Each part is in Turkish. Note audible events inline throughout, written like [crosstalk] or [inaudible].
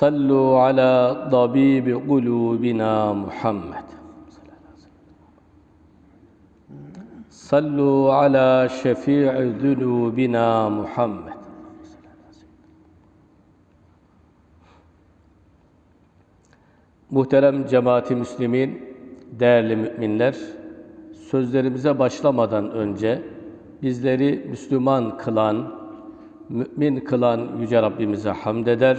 Sallu ala tabibi kulubina Muhammed. Sallu ala şefi'i zunubina Muhammed. Muhterem cemaati müslimin, değerli müminler, sözlerimize başlamadan önce bizleri Müslüman kılan, mümin kılan Yüce Rabbimize hamd eder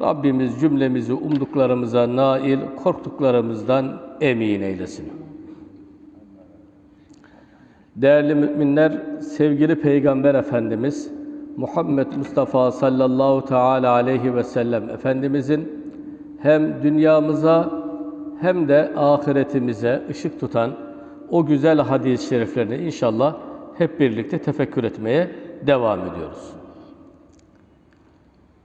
Rabbimiz cümlemizi umduklarımıza nail, korktuklarımızdan emin eylesin. Değerli müminler, sevgili Peygamber Efendimiz Muhammed Mustafa sallallahu teala aleyhi ve sellem Efendimizin hem dünyamıza hem de ahiretimize ışık tutan o güzel hadis-i şeriflerini inşallah hep birlikte tefekkür etmeye devam ediyoruz.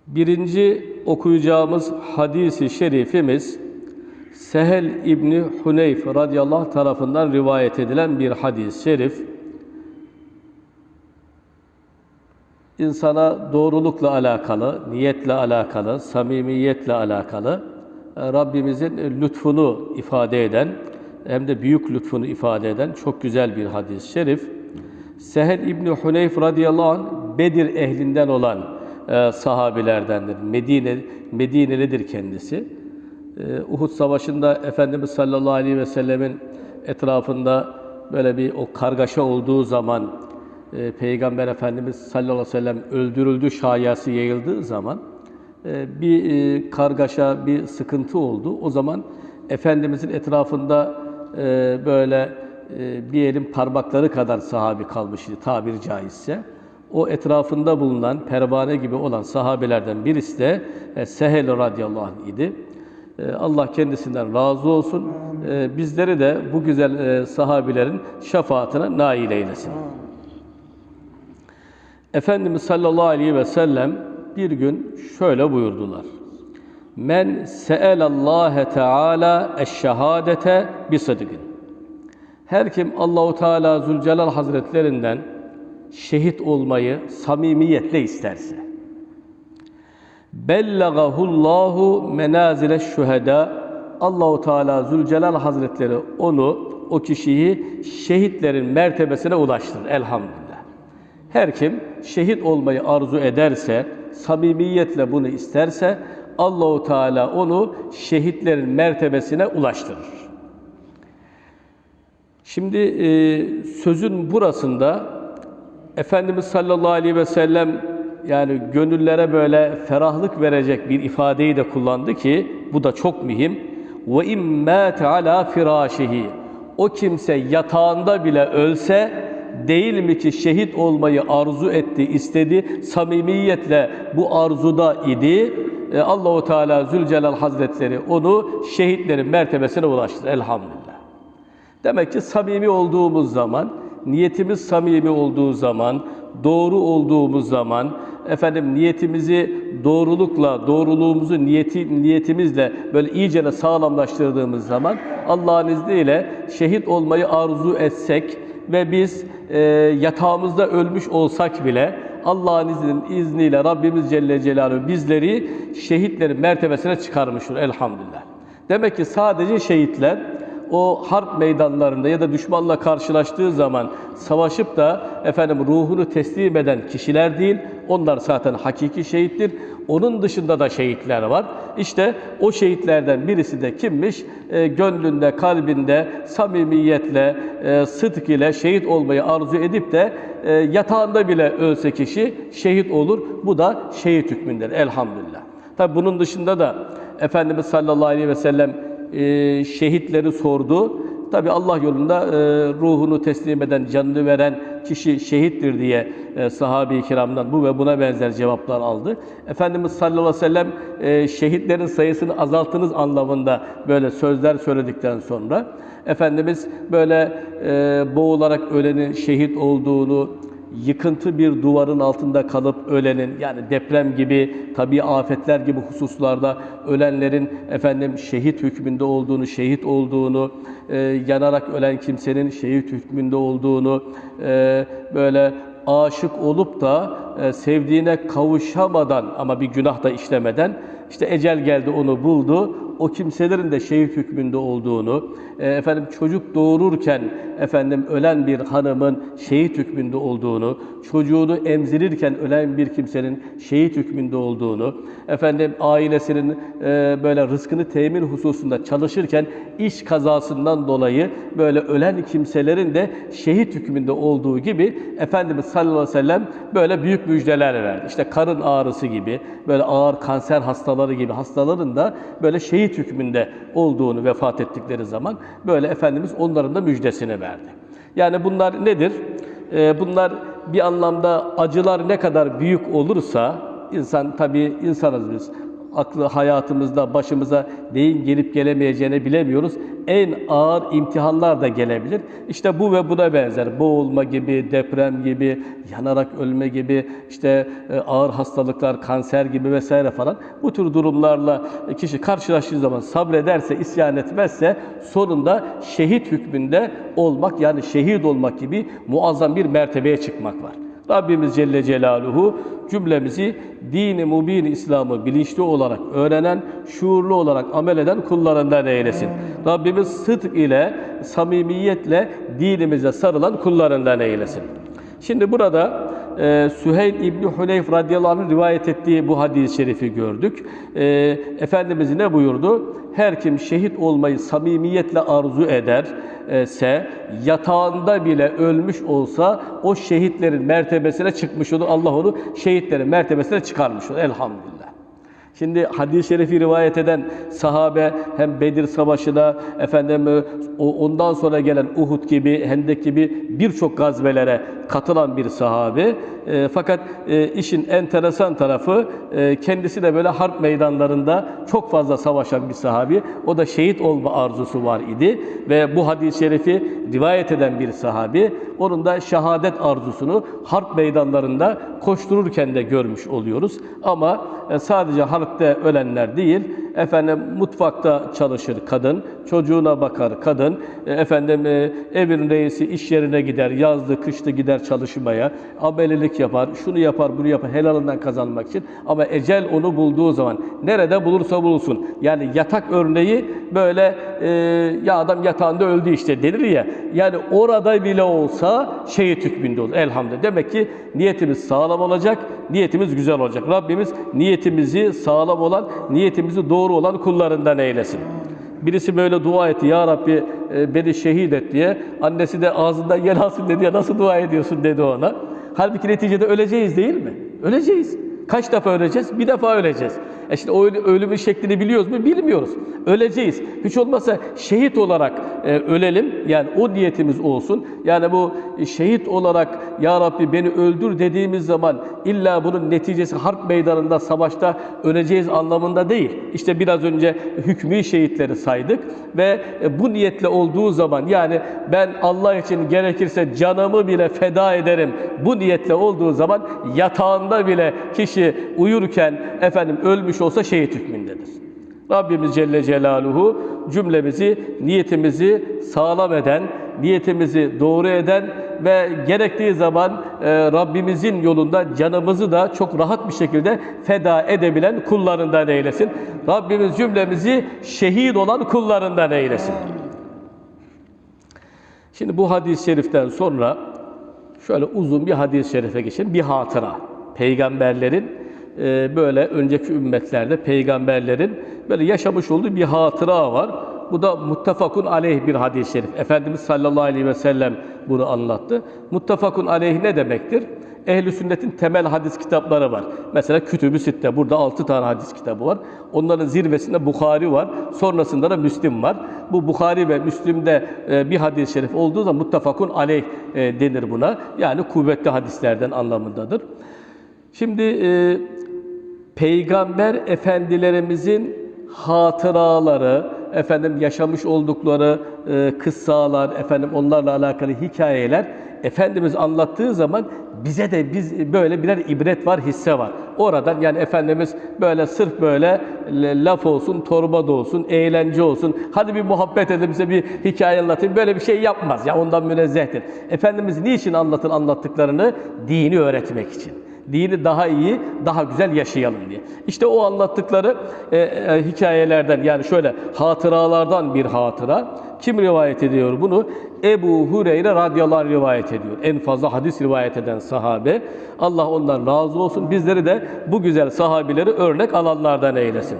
Birinci okuyacağımız hadisi şerifimiz Sehel İbni Huneyf radıyallahu tarafından rivayet edilen bir hadis-i şerif. İnsana doğrulukla alakalı, niyetle alakalı, samimiyetle alakalı e, Rabbimizin lütfunu ifade eden hem de büyük lütfunu ifade eden çok güzel bir hadis-i şerif. Sehel İbni Huneyf radıyallahu anh Bedir ehlinden olan e, sahabilerdendir. Medine Medinelidir kendisi. E, Uhud Savaşı'nda Efendimiz sallallahu aleyhi ve sellemin etrafında böyle bir o kargaşa olduğu zaman e, Peygamber Efendimiz sallallahu aleyhi ve sellem öldürüldü şayası yayıldığı zaman bir kargaşa, bir sıkıntı oldu. O zaman Efendimizin etrafında böyle bir elin parmakları kadar sahabi kalmıştı tabiri caizse o etrafında bulunan pervane gibi olan sahabelerden birisi de e, Sehel radıyallahu anh idi. E, Allah kendisinden razı olsun. E, bizleri de bu güzel sahabilerin şefaatine nail eylesin. Efendimiz sallallahu aleyhi ve sellem bir gün şöyle buyurdular. Men se'elallâhe teâlâ eşşehâdete bi sıdgın. Her kim Allahu Teala Zülcelal Hazretlerinden şehit olmayı samimiyetle isterse. Bellagahullahu menazile şüheda. Allahu Teala Zülcelal Hazretleri onu o kişiyi şehitlerin mertebesine ulaştırır elhamdülillah. Her kim şehit olmayı arzu ederse, samimiyetle bunu isterse Allahu Teala onu şehitlerin mertebesine ulaştırır. Şimdi e, sözün burasında Efendimiz sallallahu aleyhi ve sellem yani gönüllere böyle ferahlık verecek bir ifadeyi de kullandı ki bu da çok mühim. Ve immâte alâ firâşihi. O kimse yatağında bile ölse değil mi ki şehit olmayı arzu etti, istedi, samimiyetle bu arzuda idi. E, Allahu Teala Zülcelal Hazretleri onu şehitlerin mertebesine ulaştırdı elhamdülillah. Demek ki samimi olduğumuz zaman, niyetimiz samimi olduğu zaman, doğru olduğumuz zaman, efendim niyetimizi doğrulukla, doğruluğumuzu niyeti, niyetimizle böyle iyicene sağlamlaştırdığımız zaman Allah'ın izniyle şehit olmayı arzu etsek ve biz e, yatağımızda ölmüş olsak bile Allah'ın iznin, izniyle Rabbimiz Celle Celaluhu bizleri şehitlerin mertebesine çıkarmıştır elhamdülillah. Demek ki sadece şehitler o harp meydanlarında ya da düşmanla karşılaştığı zaman savaşıp da efendim ruhunu teslim eden kişiler değil. Onlar zaten hakiki şehittir. Onun dışında da şehitler var. İşte o şehitlerden birisi de kimmiş? E, gönlünde, kalbinde samimiyetle, e, sıdk ile şehit olmayı arzu edip de e, yatağında bile ölse kişi şehit olur. Bu da şehit hükmündedir elhamdülillah. Tabi bunun dışında da Efendimiz sallallahu aleyhi ve sellem e, şehitleri sordu. Tabi Allah yolunda e, ruhunu teslim eden, canını veren kişi şehittir diye e, sahabe-i kiramdan bu ve buna benzer cevaplar aldı. Efendimiz sallallahu aleyhi ve sellem e, şehitlerin sayısını azaltınız anlamında böyle sözler söyledikten sonra Efendimiz böyle boğularak ölenin şehit olduğunu, yıkıntı bir duvarın altında kalıp ölenin yani deprem gibi tabii afetler gibi hususlarda ölenlerin efendim şehit hükmünde olduğunu, şehit olduğunu, e, yanarak ölen kimsenin şehit hükmünde olduğunu e, böyle aşık olup da e, sevdiğine kavuşamadan ama bir günah da işlemeden işte ecel geldi onu buldu. O kimselerin de şehit hükmünde olduğunu, e, efendim çocuk doğururken efendim ölen bir hanımın şehit hükmünde olduğunu, çocuğunu emzirirken ölen bir kimsenin şehit hükmünde olduğunu, efendim ailesinin e, böyle rızkını temin hususunda çalışırken iş kazasından dolayı böyle ölen kimselerin de şehit hükmünde olduğu gibi Efendimiz sallallahu aleyhi ve sellem böyle büyük müjdeler verdi. İşte karın ağrısı gibi, böyle ağır kanser hastaları gibi hastaların da böyle şehit hükmünde olduğunu vefat ettikleri zaman böyle Efendimiz onların da müjdesini verdi. Yani bunlar nedir? Ee, bunlar bir anlamda acılar ne kadar büyük olursa insan tabii insanız biz aklı hayatımızda başımıza neyin gelip gelemeyeceğini bilemiyoruz. En ağır imtihanlar da gelebilir. İşte bu ve buna benzer. Boğulma gibi, deprem gibi, yanarak ölme gibi, işte e, ağır hastalıklar, kanser gibi vesaire falan. Bu tür durumlarla kişi karşılaştığı zaman sabrederse, isyan etmezse sonunda şehit hükmünde olmak yani şehit olmak gibi muazzam bir mertebeye çıkmak var. Rabbimiz Celle Celaluhu cümlemizi dini mubin İslam'ı bilinçli olarak öğrenen, şuurlu olarak amel eden kullarından eylesin. Rabbimiz sıdk ile, samimiyetle dinimize sarılan kullarından eylesin. Şimdi burada e, Süheyl İbni Huleyf radıyallahu anh'ın rivayet ettiği bu hadis-i şerifi gördük. E, Efendimiz ne buyurdu? Her kim şehit olmayı samimiyetle arzu ederse, yatağında bile ölmüş olsa o şehitlerin mertebesine çıkmış olur. Allah onu şehitlerin mertebesine çıkarmış olur. Elhamdülillah. Şimdi hadis-i şerifi rivayet eden sahabe hem Bedir Savaşı'na efendim e, ondan sonra gelen Uhud gibi, Hendek gibi birçok gazvelere katılan bir sahabe. E, fakat e, işin enteresan tarafı e, kendisi de böyle harp meydanlarında çok fazla savaşan bir sahabi. O da şehit olma arzusu var idi ve bu hadis-i şerifi rivayet eden bir sahabi. Onun da şehadet arzusunu harp meydanlarında koştururken de görmüş oluyoruz. Ama e, sadece harpte ölenler değil, efendim mutfakta çalışır kadın, çocuğuna bakar kadın, e, efendim e, evin reisi iş yerine gider, yazdı kışlı gider çalışmaya, amelilik yapar, şunu yapar, bunu yapar helalından kazanmak için. Ama ecel onu bulduğu zaman nerede bulursa bulunsun. Yani yatak örneği böyle e, ya adam yatağında öldü işte denir ya. Yani orada bile olsa şehit hükmünde olur. Elhamdülillah. Demek ki niyetimiz sağlam olacak, niyetimiz güzel olacak. Rabbimiz niyetimizi sağlam olan, niyetimizi doğru olan kullarından eylesin. Birisi böyle dua etti. Ya Rabbi e, beni şehit et diye. Annesi de ağzından yer alsın dedi ya nasıl dua ediyorsun dedi ona. Halbuki neticede öleceğiz değil mi? Öleceğiz. Kaç defa öleceğiz? Bir defa öleceğiz. E şimdi o ölü- ölümün şeklini biliyoruz mu? Bilmiyoruz. Öleceğiz. Hiç olmazsa şehit olarak e, ölelim. Yani o niyetimiz olsun. Yani bu şehit olarak Ya Rabbi beni öldür dediğimiz zaman illa bunun neticesi harp meydanında, savaşta öleceğiz anlamında değil. İşte biraz önce hükmü şehitleri saydık ve e, bu niyetle olduğu zaman yani ben Allah için gerekirse canımı bile feda ederim. Bu niyetle olduğu zaman yatağında bile kişi uyurken efendim ölmüş olsa şehit hükmündedir. Rabbimiz Celle Celaluhu cümlemizi, niyetimizi sağlam eden, niyetimizi doğru eden ve gerektiği zaman e, Rabbimizin yolunda canımızı da çok rahat bir şekilde feda edebilen kullarından eylesin. Rabbimiz cümlemizi şehit olan kullarından eylesin. Şimdi bu hadis-i şeriften sonra şöyle uzun bir hadis-i şerife geçelim. Bir hatıra. Peygamberlerin e, böyle önceki ümmetlerde peygamberlerin böyle yaşamış olduğu bir hatıra var. Bu da muttefakun aleyh bir hadis-i şerif. Efendimiz sallallahu aleyhi ve sellem bunu anlattı. Muttefakun aleyh ne demektir? Ehl-i sünnetin temel hadis kitapları var. Mesela Kütüb-ü Sitte. Burada 6 tane hadis kitabı var. Onların zirvesinde Bukhari var. Sonrasında da Müslim var. Bu Bukhari ve Müslim'de e, bir hadis-i şerif olduğu zaman muttefakun aleyh e, denir buna. Yani kuvvetli hadislerden anlamındadır. Şimdi e, peygamber efendilerimizin hatıraları, efendim yaşamış oldukları e, kıssalar, efendim onlarla alakalı hikayeler Efendimiz anlattığı zaman bize de biz böyle birer ibret var, hisse var. Oradan yani Efendimiz böyle sırf böyle laf olsun, torba da olsun, eğlence olsun. Hadi bir muhabbet edin bize bir hikaye anlatayım. Böyle bir şey yapmaz. Ya ondan münezzehtir. Efendimiz niçin anlatır anlattıklarını? Dini öğretmek için dini daha iyi, daha güzel yaşayalım diye. İşte o anlattıkları e, e, hikayelerden yani şöyle hatıralardan bir hatıra. Kim rivayet ediyor bunu? Ebu Hureyre radıyallahu anh rivayet ediyor. En fazla hadis rivayet eden sahabe. Allah ondan razı olsun. Bizleri de bu güzel sahabileri örnek alanlardan eylesin.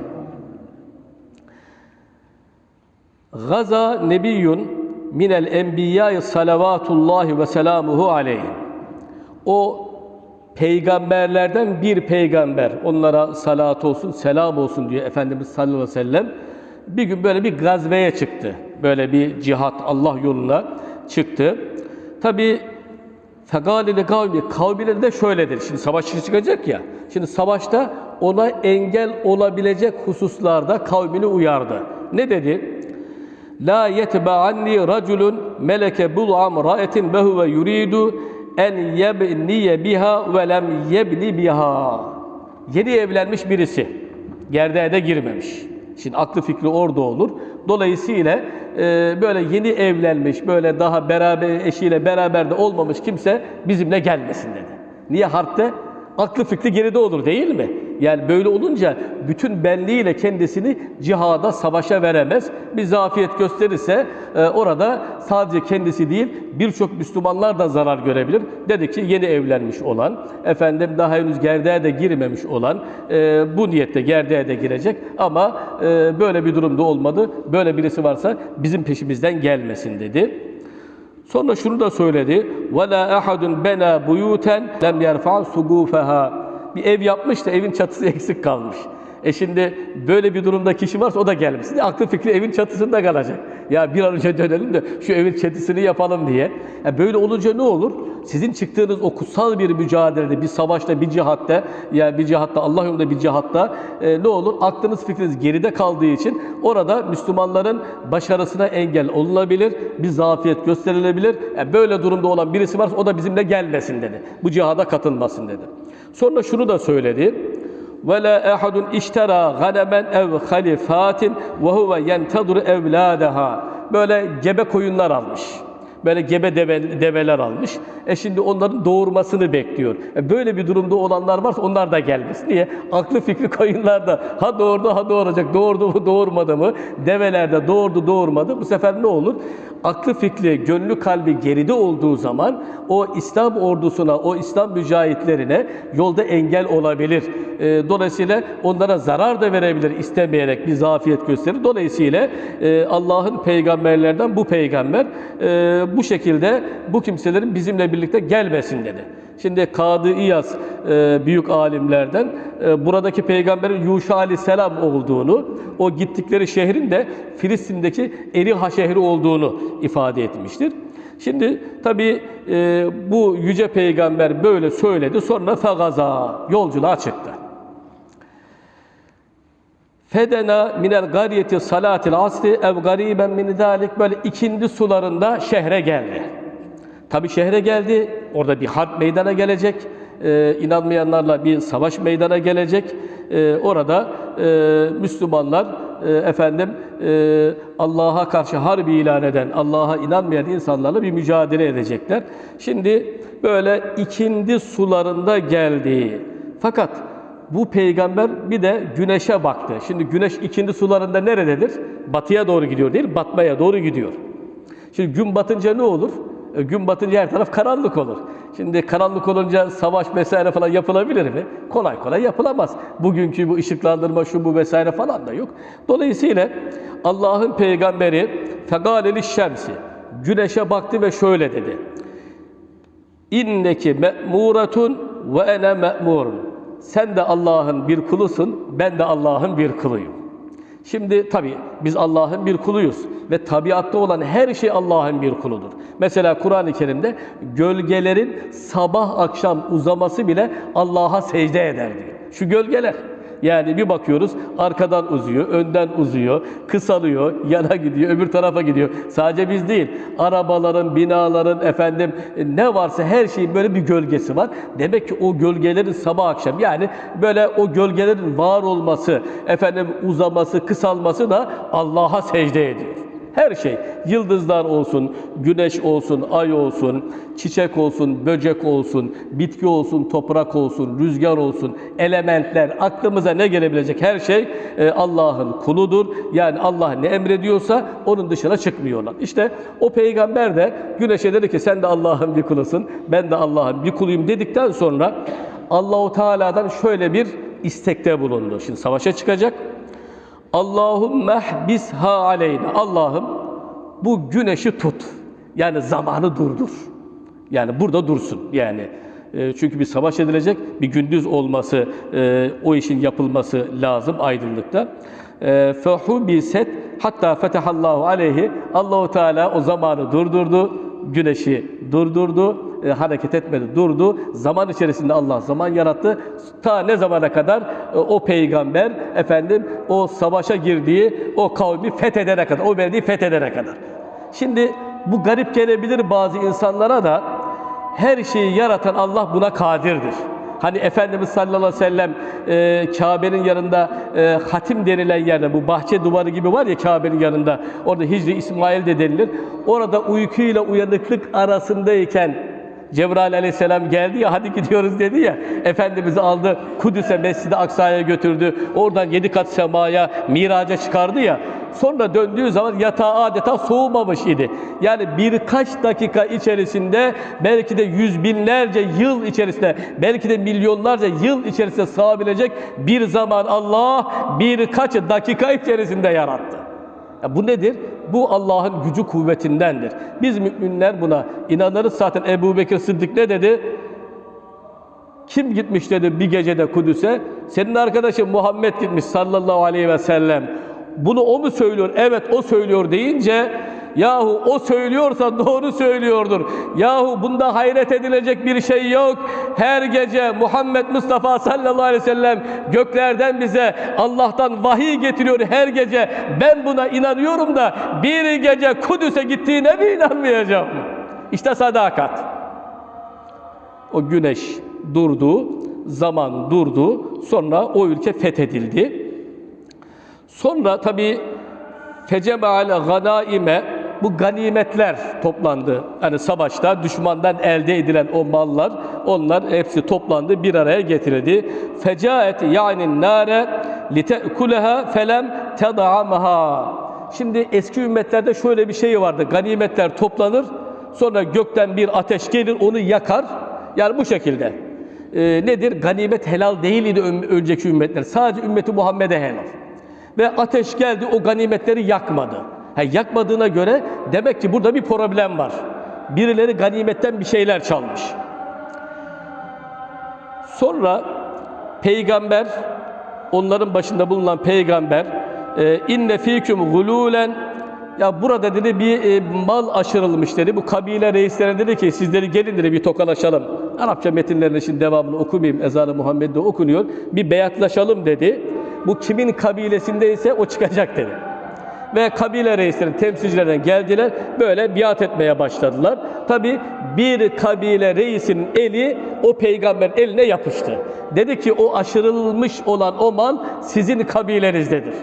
Gaza nebiyyun minel enbiya'i salavatullahi ve selamuhu aleyh. O peygamberlerden bir peygamber, onlara salat olsun, selam olsun diyor Efendimiz sallallahu aleyhi ve sellem. Bir gün böyle bir gazveye çıktı. Böyle bir cihat Allah yoluna çıktı. Tabi fegalili kavmi, kavmileri de şöyledir. Şimdi savaş çıkacak ya. Şimdi savaşta ona engel olabilecek hususlarda kavmini uyardı. Ne dedi? La yetba'anni raculun meleke bul'am ra'etin ve huve yuridu en yebniye biha ve lem yebni biha. Yeni evlenmiş birisi. Gerdeğe de girmemiş. Şimdi aklı fikri orada olur. Dolayısıyla e, böyle yeni evlenmiş, böyle daha beraber eşiyle beraber de olmamış kimse bizimle gelmesin dedi. Niye harpte? Aklı fikri geride olur değil mi? Yani böyle olunca bütün benliğiyle kendisini cihada, savaşa veremez. Bir zafiyet gösterirse e, orada sadece kendisi değil birçok Müslümanlar da zarar görebilir. Dedi ki yeni evlenmiş olan, efendim daha henüz gerdeğe de girmemiş olan e, bu niyette gerdeğe de girecek ama e, böyle bir durumda olmadı. Böyle birisi varsa bizim peşimizden gelmesin dedi. Sonra şunu da söyledi. وَلَا اَحَدٌ بَنَا بُيُوتًا لَمْ يَرْفَعْ سُقُوفَهَا bir ev yapmış da evin çatısı [laughs] eksik kalmış. E şimdi böyle bir durumda kişi varsa o da gelmesin. Aklı fikri evin çatısında kalacak. Ya bir an önce dönelim de şu evin çatısını yapalım diye. Ya böyle olunca ne olur? Sizin çıktığınız o kutsal bir mücadelede, bir savaşta, bir cihatta, ya yani bir cihatta, Allah yolunda bir cihatta e, ne olur? Aklınız fikriniz geride kaldığı için orada Müslümanların başarısına engel olunabilir, bir zafiyet gösterilebilir. Yani böyle durumda olan birisi varsa o da bizimle gelmesin dedi. Bu cihada katılmasın dedi. Sonra şunu da söyledi. Ve la ehadun iştera ganamen ev halifatin ve huve yentadru evladaha. Böyle gebe koyunlar almış. Böyle gebe deve, develer almış. E şimdi onların doğurmasını bekliyor. E böyle bir durumda olanlar varsa onlar da gelmez. Niye? Aklı fikri koyunlarda. Ha doğurdu ha doğuracak. Doğurdu mu doğurmadı mı? Develerde doğurdu doğurmadı. Bu sefer ne olur? Aklı fikri, gönlü kalbi geride olduğu zaman o İslam ordusuna, o İslam mücahitlerine yolda engel olabilir. E, dolayısıyla onlara zarar da verebilir istemeyerek bir zafiyet gösterir. Dolayısıyla e, Allah'ın peygamberlerden bu peygamber e, bu şekilde bu kimselerin bizimle birlikte gelmesin dedi. Şimdi Kadı İyaz e, büyük alimlerden e, buradaki peygamberin Yuşa aleyhisselam olduğunu, o gittikleri şehrin de Filistin'deki Eriha şehri olduğunu ifade etmiştir. Şimdi tabi e, bu yüce peygamber böyle söyledi sonra fegaza yolculuğa çıktı. Fedena minel gariyeti salatil asri ev gariben min dalik böyle ikindi sularında şehre geldi. Tabi şehre geldi. Orada bir harp meydana gelecek. Ee, inanmayanlarla bir savaş meydana gelecek. Ee, orada e, Müslümanlar e, efendim e, Allah'a karşı harbi ilan eden, Allah'a inanmayan insanlarla bir mücadele edecekler. Şimdi böyle ikindi sularında geldi. Fakat bu peygamber bir de güneşe baktı. Şimdi güneş ikindi sularında nerededir? Batıya doğru gidiyor değil, batmaya doğru gidiyor. Şimdi gün batınca ne olur? E, gün batınca her taraf karanlık olur. Şimdi karanlık olunca savaş vesaire falan yapılabilir mi? Kolay kolay yapılamaz. Bugünkü bu ışıklandırma şu bu vesaire falan da yok. Dolayısıyla Allah'ın peygamberi fegaleli şemsi güneşe baktı ve şöyle dedi. İnneki me'muratun ve ene me'murun. Sen de Allah'ın bir kulusun, ben de Allah'ın bir kuluyum. Şimdi tabi biz Allah'ın bir kuluyuz ve tabiatta olan her şey Allah'ın bir kuludur. Mesela Kur'an-ı Kerim'de gölgelerin sabah akşam uzaması bile Allah'a secde eder diyor. Şu gölgeler. Yani bir bakıyoruz arkadan uzuyor, önden uzuyor, kısalıyor, yana gidiyor, öbür tarafa gidiyor. Sadece biz değil, arabaların, binaların, efendim e, ne varsa her şeyin böyle bir gölgesi var. Demek ki o gölgelerin sabah akşam yani böyle o gölgelerin var olması, efendim uzaması, kısalması da Allah'a secde ediyor. Her şey, yıldızlar olsun, güneş olsun, ay olsun, çiçek olsun, böcek olsun, bitki olsun, toprak olsun, rüzgar olsun, elementler, aklımıza ne gelebilecek her şey e, Allah'ın kuludur. Yani Allah ne emrediyorsa onun dışına çıkmıyorlar. İşte o peygamber de güneşe dedi ki sen de Allah'ın bir kulusun, ben de Allah'ın bir kuluyum dedikten sonra Allahu Teala'dan şöyle bir istekte bulundu. Şimdi savaşa çıkacak. Allahümme hbisha aleyna. Allah'ım bu güneşi tut. Yani zamanı durdur. Yani burada dursun. Yani e, çünkü bir savaş edilecek, bir gündüz olması, e, o işin yapılması lazım aydınlıkta. E, Fehubiset hatta fetehallahu aleyhi Allahu Teala o zamanı durdurdu, güneşi durdurdu, e, hareket etmedi, durdu. Zaman içerisinde Allah zaman yarattı. Ta ne zamana kadar e, o peygamber efendim o savaşa girdiği o kavmi fethedene kadar, o beldeyi fethedene kadar. Şimdi bu garip gelebilir bazı insanlara da her şeyi yaratan Allah buna kadirdir. Hani Efendimiz sallallahu aleyhi ve sellem e, Kabe'nin yanında e, hatim denilen yerde bu bahçe duvarı gibi var ya Kabe'nin yanında orada Hicri İsmail de denilir. Orada uykuyla uyanıklık arasındayken Cebrail aleyhisselam geldi ya hadi gidiyoruz dedi ya Efendimiz'i aldı Kudüs'e Mescid-i Aksa'ya götürdü. Oradan yedi kat semaya miraca çıkardı ya. Sonra döndüğü zaman yatağı adeta soğumamış idi. Yani birkaç dakika içerisinde belki de yüz binlerce yıl içerisinde belki de milyonlarca yıl içerisinde sığabilecek bir zaman Allah birkaç dakika içerisinde yarattı. Ya bu nedir? Bu Allah'ın gücü kuvvetindendir. Biz müminler buna inanırız. Zaten Ebu Bekir Sıddık ne dedi? Kim gitmiş dedi bir gecede Kudüs'e? Senin arkadaşın Muhammed gitmiş sallallahu aleyhi ve sellem. Bunu o mu söylüyor? Evet o söylüyor deyince Yahu o söylüyorsa doğru söylüyordur. Yahu bunda hayret edilecek bir şey yok. Her gece Muhammed Mustafa sallallahu aleyhi ve sellem göklerden bize Allah'tan vahiy getiriyor her gece. Ben buna inanıyorum da bir gece Kudüs'e gittiğine mi inanmayacağım? İşte sadakat. O güneş durdu, zaman durdu. Sonra o ülke fethedildi. Sonra tabi feceme'al ganaime bu ganimetler toplandı. Hani savaşta düşmandan elde edilen o mallar onlar hepsi toplandı bir araya getirildi. Fecaet yani nare lite'kuleha felem ted'amha. Şimdi eski ümmetlerde şöyle bir şey vardı. Ganimetler toplanır. Sonra gökten bir ateş gelir onu yakar. Yani bu şekilde. Ee, nedir? Ganimet helal değildi önceki ümmetler. Sadece ümmeti Muhammed'e helal ve ateş geldi o ganimetleri yakmadı. Ha, yakmadığına göre demek ki burada bir problem var. Birileri ganimetten bir şeyler çalmış. Sonra peygamber onların başında bulunan peygamber e, inne fiküm gululen ya burada dedi bir e, mal aşırılmış dedi. Bu kabile reislerine dedi ki sizleri gelin dedi bir tokalaşalım. Arapça metinlerinde şimdi devamını okumayayım. Ezanı Muhammed'de okunuyor. Bir beyatlaşalım dedi. Bu kimin kabilesindeyse o çıkacak dedi. Ve kabile reisleri, temsilcilerden geldiler. Böyle biat etmeye başladılar. Tabi bir kabile reisinin eli o peygamber eline yapıştı. Dedi ki o aşırılmış olan o mal sizin kabilenizdedir.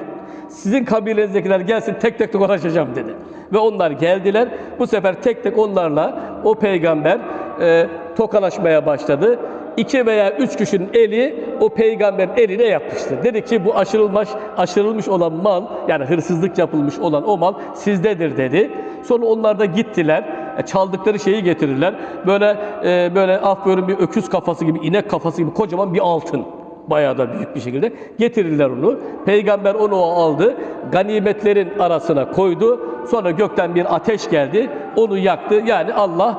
Sizin kabilenizdekiler gelsin tek tek konuşacağım dedi. Ve onlar geldiler. Bu sefer tek tek onlarla o peygamber e, tokalaşmaya başladı. İki veya üç kişinin eli o peygamberin eline yapıştı. Dedi ki bu aşırılmış, aşırılmış olan mal yani hırsızlık yapılmış olan o mal sizdedir dedi. Sonra onlar da gittiler. E, çaldıkları şeyi getirirler. Böyle e, böyle af buyurun bir öküz kafası gibi, inek kafası gibi kocaman bir altın. Bayağı da büyük bir şekilde getirirler onu. Peygamber onu aldı. Ganimetlerin arasına koydu. Sonra gökten bir ateş geldi. Onu yaktı. Yani Allah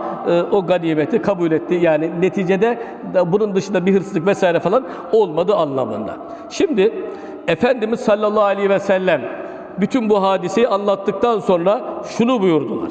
o ganimeti kabul etti. Yani neticede de bunun dışında bir hırsızlık vesaire falan olmadı anlamında. Şimdi Efendimiz sallallahu aleyhi ve sellem bütün bu hadiseyi anlattıktan sonra şunu buyurdular.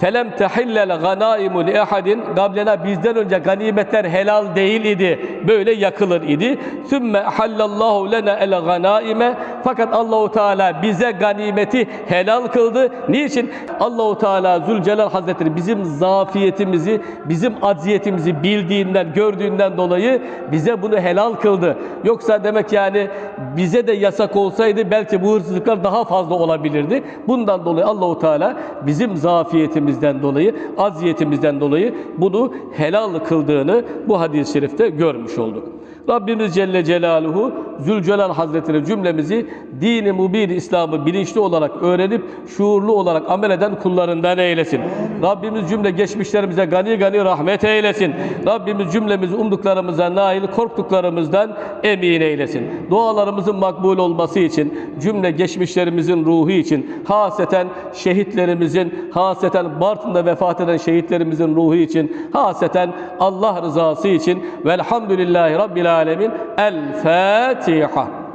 Tehillel ganaimu li ehadin gablena bizden önce ganimetler helal değil idi. Böyle yakılır idi. Sümme hallallahu lena el ganaime fakat Allahu Teala bize ganimeti helal kıldı. Niçin? Allahu Teala Zülcelal Hazretleri bizim zafiyetimizi, bizim acziyetimizi bildiğinden, gördüğünden dolayı bize bunu helal kıldı. Yoksa demek yani bize de yasak olsaydı belki bu hırsızlıklar daha fazla olabilirdi. Bundan dolayı Allahu Teala bizim zafiyetimizden dolayı, aziyetimizden dolayı bunu helal kıldığını bu hadis-i şerifte görmüş olduk. Rabbimiz Celle Celaluhu Zülcelal Hazretleri cümlemizi dini mubin İslam'ı bilinçli olarak öğrenip şuurlu olarak amel eden kullarından eylesin. Rabbimiz cümle geçmişlerimize gani gani rahmet eylesin. Rabbimiz cümlemizi umduklarımıza nail, korktuklarımızdan emin eylesin. Dualarımızın makbul olması için, cümle geçmişlerimizin ruhu için, haseten şehitlerimizin, haseten Bartın'da vefat eden şehitlerimizin ruhu için, haseten Allah rızası için velhamdülillahi Rabbil العالمين الفاتحة.